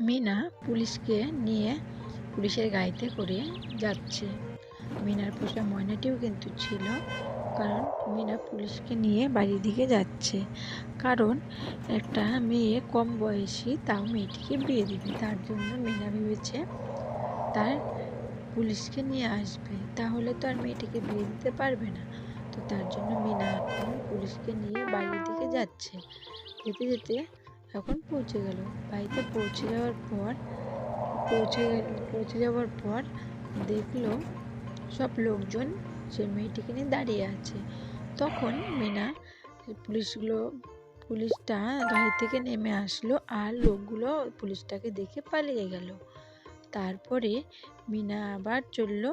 মিনা পুলিশকে নিয়ে পুলিশের গাড়িতে করে যাচ্ছে। মিনার পোষা ময়নাটিও কিন্তু ছিল, কারণ মিনা পুলিশকে নিয়ে বাড়ির দিকে যাচ্ছে। কারণ একটা মেয়ে কম বয়সী তাও মেয়েটিকে বিয়ে দিবে। তার জন্য মিনা ভেবেছে তার পুলিশকে নিয়ে আসবে। তাহলে তো আর মেয়েটিকে বিয়ে দিতে পারবে না। তো তার জন্য মিনা এখন পুলিশকে নিয়ে বাড়ির দিকে যাচ্ছে। যেতে যেতে এখন পৌঁছে গেল। বাড়িতে পৌঁছে যাওয়ার পর, পৌঁছে গেল, পৌঁছে যাওয়ার পর দেখল সব লোকজন সে মেয়েটিকে নিয়ে দাঁড়িয়ে আছে। তখন মিনা পুলিশগুলো, পুলিশটা গাড়ি থেকে নেমে আসলো আর লোকগুলো পুলিশটাকে দেখে পালিয়ে গেল। তারপরে মিনা আবার চলল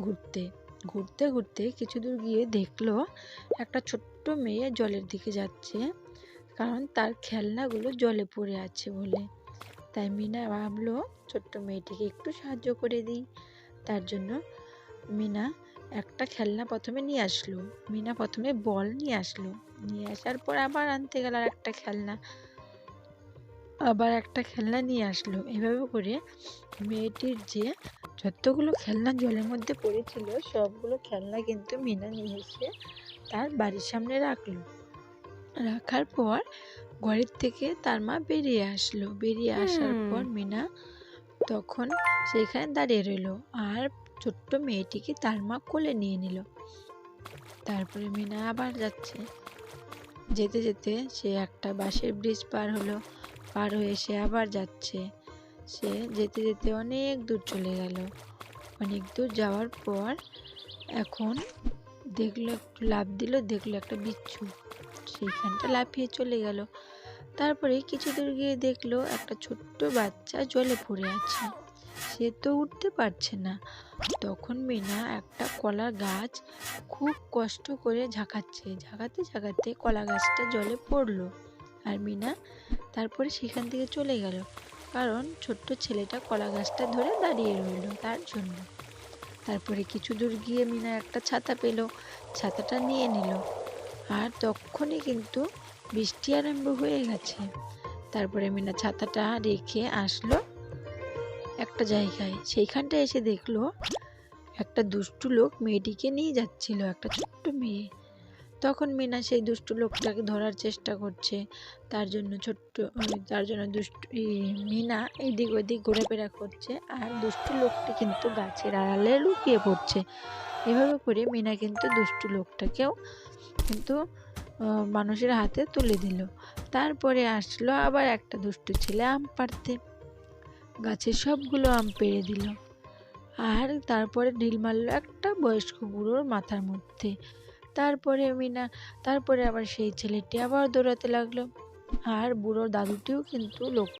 ঘুরতে। ঘুরতে ঘুরতে কিছু দূর গিয়ে দেখল একটা ছোট্ট মেয়ে জলের দিকে যাচ্ছে। কারণ তার খেলনাগুলো জলে পড়ে আছে বলে। তাই মিনা ভাবলো, ছোট্ট মেয়েটিকে একটু সাহায্য করে দিই। তার জন্য মিনা একটা খেলনা প্রথমে নিয়ে আসলো। মিনা প্রথমে বল নিয়ে আসলো। নিয়ে আসার পর আবার আনতে গেল আর একটা খেলনা। আবার একটা খেলনা নিয়ে আসলো। এভাবে করে মেয়েটির যে যতগুলো খেলনা জলের মধ্যে পড়েছিল, সবগুলো খেলনা কিন্তু মিনা নিয়ে এসে তার বাড়ির সামনে রাখল। রাখার পর ঘরের থেকে তার মা বেরিয়ে আসলো। বেরিয়ে আসার পর মিনা তখন সেখানে দাঁড়িয়ে রইল আর ছোট্ট মেয়েটিকে তার মা কোলে নিয়ে নিল। তারপরে মিনা আবার যাচ্ছে। যেতে যেতে সে একটা বাঁশের ব্রিজ পার হলো পার হয়ে সে আবার যাচ্ছে। সে যেতে যেতে অনেক দূর চলে গেল। অনেক দূর যাওয়ার পর এখন দেখল একটু লাফ দিল দেখল একটা বিচ্ছু। সেইখানটা লাফিয়ে চলে গেল। তারপরে কিছু দূর গিয়ে দেখল একটা ছোট্ট বাচ্চা জলে পড়ে আছে। সে তো উঠতে পারছে না। তখন মিনা একটা কলা গাছ খুব কষ্ট করে ঝাঁকাচ্ছে। ঝাঁকাতে ঝাঁকাতে কলা গাছটা জলে পড়ল আর মিনা তারপরে সেখান থেকে চলে গেল। কারণ ছোট্ট ছেলেটা কলা গাছটা ধরে দাঁড়িয়ে রইল তার জন্য। তারপরে কিছু দূর গিয়ে মিনা একটা ছাতা পেল। ছাতাটা নিয়ে নিল। আর তখনই কিন্তু বৃষ্টি আরম্ভ হয়ে গেছে। তারপরে মিনা ছাতাটা রেখে আসলো একটা জায়গায়। সেইখানটা এসে দেখল একটা দুষ্টু লোক মেয়েটিকে নিয়ে যাচ্ছিল, একটা ছোট্ট মেয়ে। তখন মিনা সেই দুষ্টু লোকটাকে ধরার চেষ্টা করছে। তার জন্য ছোট্ট তার জন্য দুষ্টু মিনা এদিক ওদিক ঘোরাফেরা করছে আর দুষ্টু লোকটি কিন্তু গাছের আড়ালে লুকিয়ে পড়ছে। এভাবে করে মিনা কিন্তু দুষ্টু লোকটাকেও কিন্তু মানুষের হাতে তুলে দিল। তারপরে আসলো আবার একটা দুষ্টু ছেলে আম পাড়তে। গাছের সবগুলো আম পেড়ে দিল। আর তারপরে ঢিল মারলো একটা বয়স্ক বুড়োর মাথার মধ্যে। তারপরে মিনা, তারপরে আবার সেই ছেলেটি আবার দৌড়াতে লাগল। আর বুড়োর দাদুটিও কিন্তু লোক